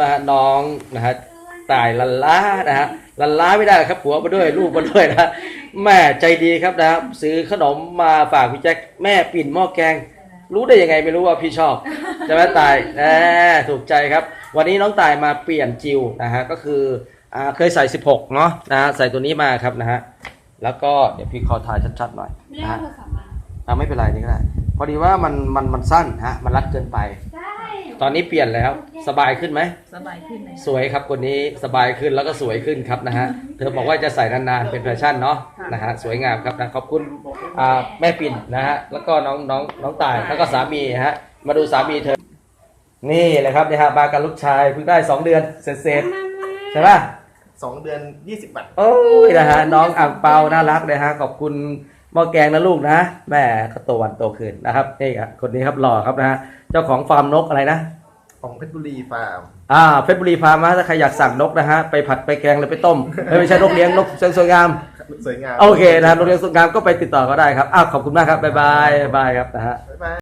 นะฮะน้องนะฮะตายลันล้านะฮะลันล้าไม่ได้ครับผัวมาด้วยลูกมาด้วยนะแม่ใจดีครับนะครับซื้อขนมมาฝากพี่แจ็คแม่ปิ่นหม้อแกง รู้ได้ยังไงไม่รู้ว่าพี่ชอบใช่ไหมตายแหมถูกใจครับ วันนี้น้องตายมาเปลี่ยนจิวนะฮะก็คืออ่าเคยใส่ 16 เนาะนะฮะใส่ตัวนี้มาครับนะฮะแล้วก็เดี๋ยวพี่ขอถ่ายชัดๆหน่อยไม่ได้นะเอาฮะโทรศัพท์มาอ่าไม่เป็นไรนี่ก็ได้พอดีว่ามันมันมันสั้นฮะมันรัดเกินไปได้ ตอนนี้เปลี่ยนแล้วสบายขึ้นไหม สบายขึ้นเลยสวยครับคนนี้สบายขึ้นแล้วก็สวยขึ้นครับนะฮะ เธอบอกว่าจะใส่นานๆเป็นแฟชั่นเนาะนะฮะสวยงามครับนะขอบคุณอ่าแม่ปิ่นนะฮะแล้วก็น้องน้องน้องตายแล้วก็สามีฮะมาดูสามีเธอ นี่แหละครับเนี่ยฮะมากับลูกชายเพิ่งได้สองเดือนเสร็จๆใช่ปะ สองเดือนยี่สิบวันโอ้ยนะฮะน้องอ่างเปาน่ารักเลยฮะขอบคุณ หม้อแกงนะลูกนะแม่ก็โตวันโตขึ้นนะครับนี่ครับคนนี้ครับหล่อครับนะฮะเจ้าของฟาร์มนกอะไรนะของเพชรบุรีฟาร์มอ่าเพชรบุรีฟาร์มนะถ้าใครอยากสั่งนกนะฮะไปผัดไปแกงหรือไปต้มเอ้ยไม่ใช่นกเลี้ยงนกสวยงามสวยงามโอเคนะครับนกเลี้ยงสวยงามก็ไปติดต่อก็ได้ครับอ้าวขอบคุณมากครับบ๊ายบายบ๊ายบายครับนะฮะ บ๊ายบาย